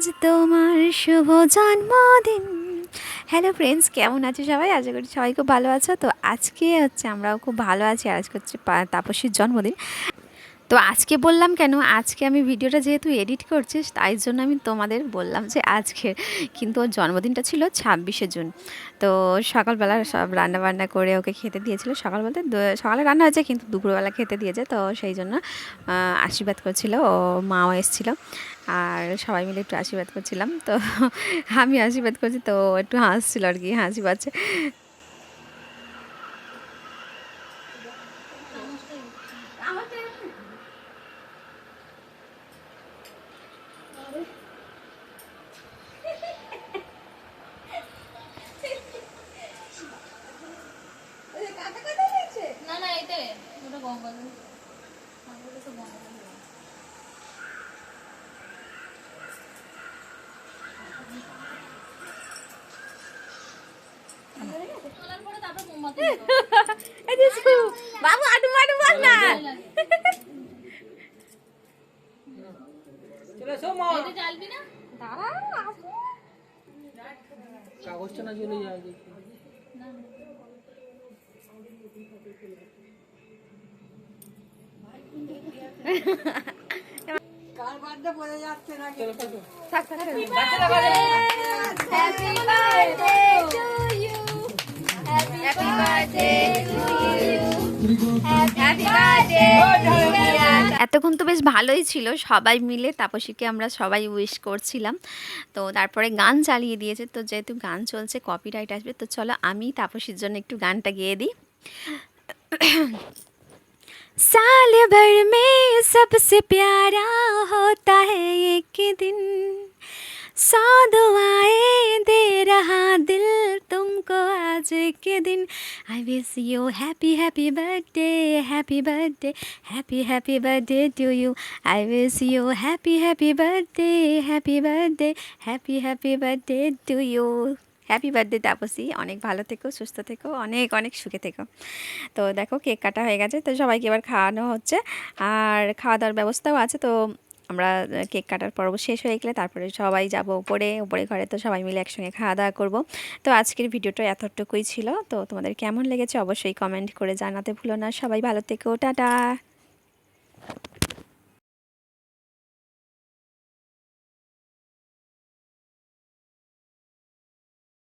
আজ তোমার শুভ জন্মদিন। হ্যালো ফ্রেন্ডস কেমন আছো সবাই? আশা করি সবাই খুব ভালো আছো। তো আজকে হচ্ছে আমরাও খুব ভালো আছি। আজকে হচ্ছে তাপসীর জন্মদিন। তো আজকে বললাম কেন? আজকে আমি ভিডিওটা যেহেতু এডিট করছিস, তাই জন্য আমি তোমাদের বললাম যে আজকে কিন্তু ওর জন্মদিনটা ছিল ছাব্বিশে জুন। তো সকালবেলা সব রান্না বান্না করে ওকে খেতে দিয়েছিল। সকাল বলতে সকালে রান্না হয়েছে কিন্তু দুপুরবেলা খেতে দিয়েছে, তো সেই জন্য আশীর্বাদ করছিল। ও মাও এসেছিল, আর সবাই মিলে একটু আশীর্বাদ করছিলাম। তো আমি আশীর্বাদ করছি, তো একটু হাসছিল আর কি, হাসি পাচ্ছে। না না এটাই ওটা গঙ্গা তো গঙ্গা জল তোলার পরে তারপর মোমবাতি দেবো। বাবু আটু মাটু বল না এটা জ্বালবি না কাগজটা না চলে যায় দেখি থাক থাক। Happy birthday to you happy birthday to you happy birthday এতক্ষণ তো বেশ ভালোই ছিল সবাই মিলে তাপসীকে আমরা সবাই উইশ করছিলাম তো তারপরে গান চালিয়ে দিয়েছে তো যেহেতু গান চলছে কপিরাইট আসবে তো চলো আমি তাপসীর জন্য একটু গানটা গেয়ে দিই साल भर में सबसे प्यारा होता है एक दिन सौ दुआएं दे रहा दिल तुमको आज के दिन I wish you happy happy birthday happy birthday happy happy birthday to you I wish you happy happy birthday happy birthday happy happy birthday to you happy birthday Tapasi অনেক ভালো থেকো সুস্থ থেকো অনেক অনেক সুখে থেকো তো দেখো কেক কাটা হয়ে গেছে তো সবাইকে এবার খাওয়ানো হচ্ছে আর খাওয়া দাওয়ার ব্যবস্থাও আছে তো আমরা কেক কাটার পর্ব শেষ হয়ে গেলে তারপরে সবাই যাব উপরে উপরে ঘরে তো সবাই মিলে একসঙ্গে খাওয়া দাওয়া করব। তো আজকের ভিডিওটা এতটুকুই ছিল। তো তোমাদের কেমন লেগেছে অবশ্যই কমেন্ট করে জানাতে ভুলো না। সবাই ভালো থেকো। টাটা!